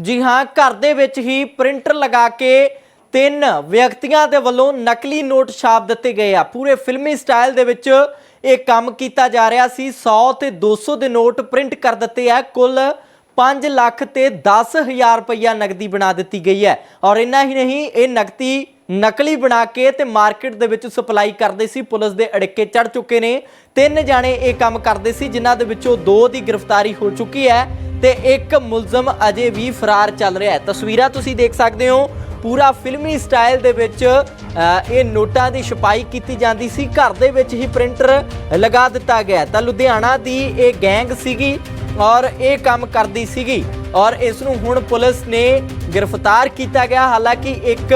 ਜੀ ਹਾਂ, ਘਰ ਦੇ ਵਿੱਚ ਹੀ ਪ੍ਰਿੰਟਰ ਲਗਾ ਕੇ ਤਿੰਨ ਵਿਅਕਤੀਆਂ ਦੇ ਵੱਲੋਂ ਨਕਲੀ ਨੋਟ ਛਾਪ ਦਿੱਤੇ ਗਏ ਆ। ਪੂਰੇ ਫਿਲਮੀ ਸਟਾਈਲ ਦੇ ਵਿੱਚ ਇਹ ਕੰਮ ਕੀਤਾ ਜਾ ਰਿਹਾ ਸੀ। 100 ਤੇ 200 ਦੇ ਨੋਟ ਪ੍ਰਿੰਟ ਕਰ ਦਿੱਤੇ ਆ। ਕੁੱਲ 5 ਲੱਖ ਤੇ 10000 ਰੁਪਇਆ ਨਗਦੀ ਬਣਾ ਦਿੱਤੀ ਗਈ ਹੈ। ਔਰ ਇੰਨਾ ਹੀ ਨਹੀਂ, ਇਹ ਨਕਦੀ ਨਕਲੀ ਬਣਾ ਕੇ ਤੇ ਮਾਰਕੀਟ ਦੇ ਵਿੱਚ ਸਪਲਾਈ ਕਰਦੇ ਸੀ। ਪੁਲਿਸ ਦੇ ਅੜਿੱਕੇ ਚੜ ਚੁੱਕੇ ਨੇ। ਤਿੰਨ ਜਾਣੇ ਇਹ ਕੰਮ ਕਰਦੇ ਸੀ, ਜਿਨ੍ਹਾਂ ਦੇ ਵਿੱਚੋਂ ਦੋ ਦੀ ਗ੍ਰਿਫਤਾਰੀ ਹੋ ਚੁੱਕੀ ਹੈ ਤੇ ਇੱਕ ਮੁਲਜ਼ਮ ਅਜੇ ਵੀ ਫਰਾਰ ਚੱਲ ਰਿਹਾ ਹੈ। ਤਸਵੀਰਾਂ ਤੁਸੀਂ ਦੇਖ ਸਕਦੇ ਹੋ। ਪੂਰਾ ਫਿਲਮੀ ਸਟਾਈਲ ਦੇ ਵਿੱਚ ਇਹ ਨੋਟਾਂ ਦੀ ਛਪਾਈ ਕੀਤੀ ਜਾਂਦੀ ਸੀ। ਘਰ ਦੇ ਵਿੱਚ ਹੀ ਪ੍ਰਿੰਟਰ ਲਗਾ ਦਿੱਤਾ ਗਿਆ ਤਾਂ ਲੁਧਿਆਣਾ ਦੀ ਇਹ ਗੈਂਗ ਸੀਗੀ ਔਰ ਇਹ ਕੰਮ ਕਰਦੀ ਸੀਗੀ ਔਰ ਇਸ ਨੂੰ ਹੁਣ ਪੁਲਿਸ ਨੇ ਗ੍ਰਿਫਤਾਰ ਕੀਤਾ ਗਿਆ। ਹਾਲਾਂਕਿ ਇੱਕ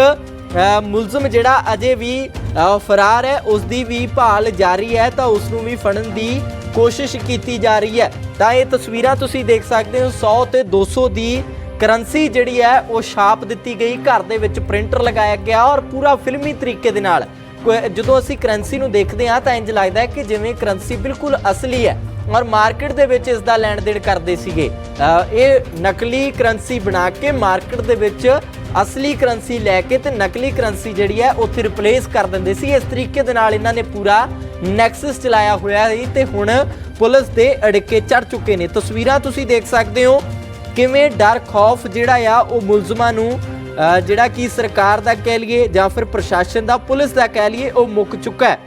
ਮੁਲਜ਼ਮ ਜਿਹੜਾ ਅਜੇ ਵੀ ਫਰਾਰ ਹੈ ਉਸ ਦੀ ਵੀ ਭਾਲ ਜਾਰੀ ਹੈ ਤਾਂ ਉਸ ਨੂੰ ਵੀ ਫੜਨ ਦੀ ਕੋਸ਼ਿਸ਼ ਕੀਤੀ ਜਾ ਰਹੀ ਹੈ। ਤਾਂ ਇਹ ਤਸਵੀਰਾਂ ਤੁਸੀਂ ਦੇਖ ਸਕਦੇ ਹੋ 100 ਤੇ 200 ਦੀ ਕਰੰਸੀ ਜਿਹੜੀ ਹੈ, ਉਹ ਛਾਪ ਦਿੱਤੀ ਗਈ। ਘਰ ਦੇ ਵਿੱਚ ਪ੍ਰਿੰਟਰ ਲਗਾਇਆ ਗਿਆ ਔਰ ਪੂਰਾ ਫਿਲਮੀ ਤਰੀਕੇ ਦੇ ਨਾਲ। ਕੋਈ- ਜਦੋਂ ਅਸੀਂ ਕਰੰਸੀ ਨੂੰ ਦੇਖਦੇ ਹਾਂ ਤਾਂ ਇੰਜ ਲੱਗਦਾ ਹੈ ਕਿ ਜਿਵੇਂ ਕਰੰਸੀ ਬਿਲਕੁਲ ਅਸਲੀ ਹੈ ਔਰ ਮਾਰਕੀਟ ਦੇ ਵਿੱਚ ਇਸ ਦਾ ਲੈਣ ਦੇਣ ਕਰਦੇ ਸੀਗੇ। ਇਹ ਨਕਲੀ ਕਰੰਸੀ ਬਣਾ ਕੇ ਮਾਰਕੀਟ ਦੇ ਵਿੱਚ ਅਸਲੀ ਕਰੰਸੀ ਲੈ ਕੇ ਤੇ ਨਕਲੀ ਕਰੰਸੀ ਜਿਹੜੀ ਹੈ ਉੱਥੇ ਰਿਪਲੇਸ ਕਰ ਦਿੰਦੇ ਸੀ। ਇਸ ਤਰੀਕੇ ਦੇ ਨਾਲ ਇਹਨਾਂ ਨੇ ਪੂਰਾ ਨੈਕਸਸ ਚਲਾਇਆ ਹੋਇਆ ਸੀ ਤੇ ਹੁਣ ਪੁਲਿਸ ਦੇ ਅੜਿੱਕੇ ਚੜ ਚੁੱਕੇ ਨੇ। ਤਸਵੀਰਾਂ ਤੁਸੀਂ ਦੇਖ ਸਕਦੇ ਹੋ ਕਿਵੇਂ ਡਰ, ਖੌਫ ਜਿਹੜਾ ਆ, ਉਹ ਮੁਲਜ਼ਮਾਂ ਨੂੰ ਜਿਹੜਾ ਕਿ ਸਰਕਾਰ ਦਾ ਕਹਿ ਲਈਏ ਜਾਂ ਫਿਰ ਪ੍ਰਸ਼ਾਸਨ ਦਾ, ਪੁਲਿਸ ਦਾ ਕਹਿ ਲਈਏ, ਉਹ ਮੁੱਕ ਚੁੱਕਾ ਹੈ।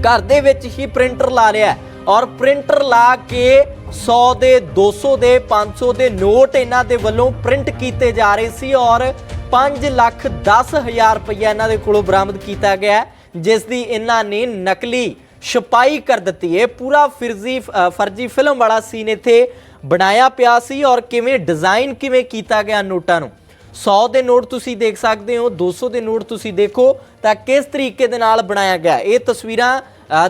ਘਰ ਦੇ ਵਿੱਚ ਹੀ ਪ੍ਰਿੰਟਰ ਲਾ ਲਿਆ ਹੈ। ਔਰ ਪ੍ਰਿੰਟਰ ਲਾ ਕੇ 100 ਦੇ 200 ਦੇ 500 ਦੇ ਨੋਟ ਇਹਨਾਂ ਦੇ ਵੱਲੋਂ ਪ੍ਰਿੰਟ ਕੀਤੇ ਜਾ ਰਹੇ ਸੀ ਔਰ 5 ਲੱਖ 10 ਹਜ਼ਾਰ ਰੁਪਇਆ ਇਹਨਾਂ ਦੇ ਕੋਲੋਂ ਬਰਾਮਦ ਕੀਤਾ ਗਿਆ ਜਿਸ ਦੀ ਇਹਨਾਂ ਨੇ ਨਕਲੀ ਛਪਾਈ ਕਰ ਦਿੱਤੀ ਇਹ ਪੂਰਾ ਫਿਰਜ਼ੀ ਫਰਜ਼ੀ ਫਿਲਮ ਵਾਲਾ ਸੀਨ ਇੱਥੇ ਬਣਾਇਆ ਪਿਆ ਸੀ ਔਰ ਕਿਵੇਂ ਡਿਜ਼ਾਈਨ ਕਿਵੇਂ ਕੀਤਾ ਗਿਆ ਨੋਟਾਂ ਨੂੰ। 100 ਦੇ ਨੋਟ ਤੁਸੀਂ ਦੇਖ ਸਕਦੇ ਹੋ 200 ਦੇ ਨੋਟ ਤੁਸੀਂ ਦੇਖੋ ਤਾਂ ਕਿਸ ਤਰੀਕੇ ਦੇ ਨਾਲ ਬਣਾਇਆ ਗਿਆ। ਇਹ ਤਸਵੀਰਾਂ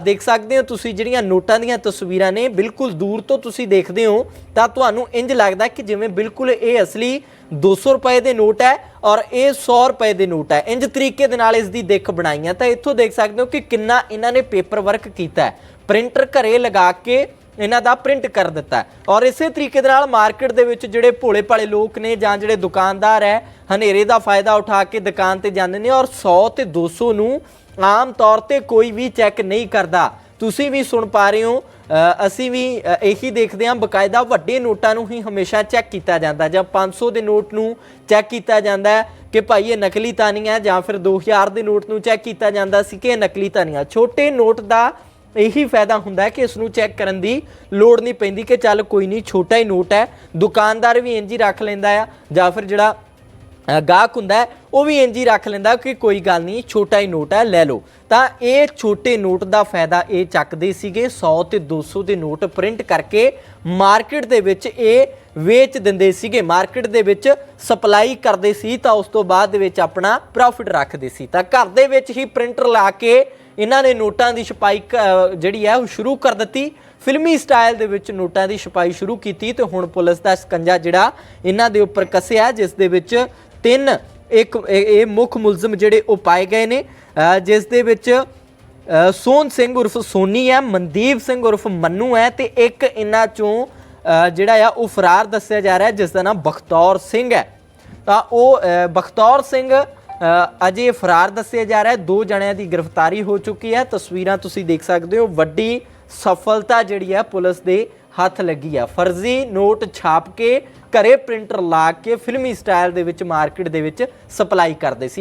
ਦੇਖ ਸਕਦੇ ਹੋ ਤੁਸੀਂ ਜਿਹੜੀਆਂ ਨੋਟਾਂ ਦੀਆਂ ਤਸਵੀਰਾਂ ਨੇ, ਬਿਲਕੁਲ ਦੂਰ ਤੋਂ ਤੁਸੀਂ ਦੇਖਦੇ ਹੋ, ਤਾਂ ਤੁਹਾਨੂੰ ਇੰਜ ਲੱਗਦਾ ਕਿ ਜਿਵੇਂ ਬਿਲਕੁਲ ਇਹ ਅਸਲੀ 200 ਰੁਪਏ ਦੇ ਨੋਟ ਹੈ ਔਰ ਇਹ 100 ਰੁਪਏ ਦੇ ਨੋਟ ਹੈ। ਇੰਜ ਤਰੀਕੇ ਦੇ ਨਾਲ ਇਸ ਦੀ ਦਿੱਖ ਬਣਾਈਆਂ ਤਾਂ ਇੱਥੋਂ ਦੇਖ ਸਕਦੇ ਹੋ ਕਿ ਕਿੰਨਾ ਇਹਨਾਂ ਨੇ ਪੇਪਰ ਵਰਕ ਕੀਤਾ ਹੈ। ਪ੍ਰਿੰਟਰ ਘਰੇ ਲਗਾ ਕੇ ਇਹਨਾਂ ਦਾ ਪ੍ਰਿੰਟ ਕਰ ਦਿੱਤਾ ਔਰ ਇਸੇ ਤਰੀਕੇ ਦੇ ਨਾਲ ਮਾਰਕੀਟ ਦੇ ਵਿੱਚ ਜਿਹੜੇ ਭੋਲੇ ਭਾਲੇ ਲੋਕ ਨੇ ਜਾਂ ਜਿਹੜੇ ਦੁਕਾਨਦਾਰ ਹੈ, ਹਨੇਰੇ ਦਾ ਫਾਇਦਾ ਉਠਾ ਕੇ ਦੁਕਾਨ ਤੇ ਜਾਂਦੇ ਨੇ ਔਰ 100 ਤੇ 200 ਨੂੰ ਆਮ ਤੌਰ ਤੇ ਕੋਈ ਵੀ ਚੈੱਕ ਨਹੀਂ ਕਰਦਾ। ਤੁਸੀਂ ਵੀ ਸੁਣ ਪਾ ਰਹੇ ਹੋ ਅਸੀਂ ਵੀ ਇਹੀ ਦੇਖਦੇ ਹਾਂ, ਬਕਾਇਦਾ ਵੱਡੇ ਨੋਟਾਂ ਨੂੰ ਹੀ ਹਮੇਸ਼ਾ ਚੈੱਕ ਕੀਤਾ ਜਾਂਦਾ ਜਾਂ 500 ਦੇ ਨੋਟ ਨੂੰ ਚੈੱਕ ਕੀਤਾ ਜਾਂਦਾ ਹੈ ਕਿ ਭਾਈ ਇਹ ਨਕਲੀ ਤਾਂ ਨਹੀਂ ਹੈ, ਜਾਂ ਫਿਰ 2000 ਦੇ ਨੋਟ ਨੂੰ ਚੈੱਕ ਕੀਤਾ ਜਾਂਦਾ ਸੀ ਕਿ ਇਹ ਨਕਲੀ ਤਾਂ ਨਹੀਂ ਹੈ ਛੋਟੇ ਨੋਟ ਦਾ ਇਹੀ ਫਾਇਦਾ ਹੁੰਦਾ ਹੈ ਕਿ ਇਸ ਨੂੰ ਚੈੱਕ ਕਰਨ ਦੀ ਲੋੜ ਨਹੀਂ ਪੈਂਦੀ ਕਿ ਚੱਲ ਕੋਈ ਨਹੀਂ, ਛੋਟਾ ਹੀ ਨੋਟ ਹੈ। ਦੁਕਾਨਦਾਰ ਵੀ ਇੰਜ ਹੀ ਰੱਖ ਲੈਂਦਾ ਆ, ਜਾਂ ਫਿਰ ਜਿਹੜਾ ਗਾਹਕ ਹੁੰਦਾ ਉਹ ਵੀ ਇੰਜ ਹੀ ਰੱਖ ਲੈਂਦਾ ਕਿ ਕੋਈ ਗੱਲ ਨਹੀਂ, ਛੋਟਾ ਹੀ ਨੋਟ ਹੈ, ਲੈ ਲਓ। ਤਾਂ ਇਹ ਛੋਟੇ ਨੋਟ ਦਾ ਫਾਇਦਾ ਇਹ ਚੱਕਦੇ ਸੀਗੇ 100 ਤੇ 200 ਦੇ ਨੋਟ ਪ੍ਰਿੰਟ ਕਰਕੇ ਮਾਰਕੀਟ ਦੇ ਵਿੱਚ ਇਹ ਵੇਚ ਦਿੰਦੇ ਸੀਗੇ। ਮਾਰਕੀਟ ਦੇ ਵਿੱਚ ਸਪਲਾਈ ਕਰਦੇ ਸੀ ਤਾਂ ਉਸ ਤੋਂ ਬਾਅਦ ਦੇ ਵਿੱਚ ਆਪਣਾ ਪ੍ਰੋਫਿਟ ਰੱਖਦੇ ਸੀ। ਤਾਂ ਘਰ ਦੇ ਵਿੱਚ ਹੀ ਪ੍ਰਿੰਟਰ ਲਾ ਕੇ ਇਹਨਾਂ ਨੇ ਨੋਟਾਂ ਦੀ ਛਪਾਈ ਜਿਹੜੀ ਹੈ, ਉਹ ਸ਼ੁਰੂ ਕਰ ਦਿੱਤੀ। ਫਿਲਮੀ ਸਟਾਈਲ ਦੇ ਵਿੱਚ ਨੋਟਾਂ ਦੀ ਛਪਾਈ ਸ਼ੁਰੂ ਕੀਤੀ ਤੇ ਹੁਣ ਪੁਲਿਸ ਦਾ ਸਕੰਜਾ ਜਿਹੜਾ ਇਹਨਾਂ ਦੇ ਉੱਪਰ ਕੱਸਿਆ, ਜਿਸ ਦੇ ਵਿੱਚ ਤਿੰਨ ਇੱਕ ਇਹ ਮੁੱਖ ਮੁਲਜ਼ਮ ਜਿਹੜੇ ਉਹ ਪਾਏ ਗਏ ਨੇ ਜਿਸ ਦੇ ਵਿੱਚ ਅ, ਸੋਹਨ ਸਿੰਘ ਉਰਫ ਸੋਨੀ ਹੈ ਮਨਦੀਪ ਸਿੰਘ ਉਰਫ ਮੰਨੂ ਹੈ ਤੇ ਇੱਕ ਇਹਨਾਂ ਚੋਂ ਜਿਹੜਾ ਆ ਉਹ ਫਰਾਰ ਦੱਸਿਆ ਜਾ ਰਿਹਾ ਜਿਸ ਦਾ ਨਾਮ ਬਖਤੌਰ ਸਿੰਘ ਹੈ। ਤਾਂ ਉਹ ਬਖਤੌਰ ਸਿੰਘ ਅਜੇ ਫਰਾਰ ਦੱਸਿਆ ਜਾ ਰਿਹਾ ਦੋ ਜਣਿਆਂ ਦੀ ਗ੍ਰਿਫਤਾਰੀ ਹੋ ਚੁੱਕੀ ਹੈ। ਤਸਵੀਰਾਂ ਤੁਸੀਂ ਦੇਖ ਸਕਦੇ ਹੋ ਵੱਡੀ ਸਫਲਤਾ ਜਿਹੜੀ ਹੈ ਪੁਲਿਸ ਦੇ ਹੱਥ ਲੱਗੀ ਆ। ਫਰਜ਼ੀ ਨੋਟ ਛਾਪ ਕੇ ਘਰੇ ਪ੍ਰਿੰਟਰ ਲਾ ਕੇ ਫਿਲਮੀ ਸਟਾਈਲ ਦੇ ਵਿੱਚ ਮਾਰਕੀਟ ਦੇ ਵਿੱਚ ਸਪਲਾਈ ਕਰਦੇ ਸੀ।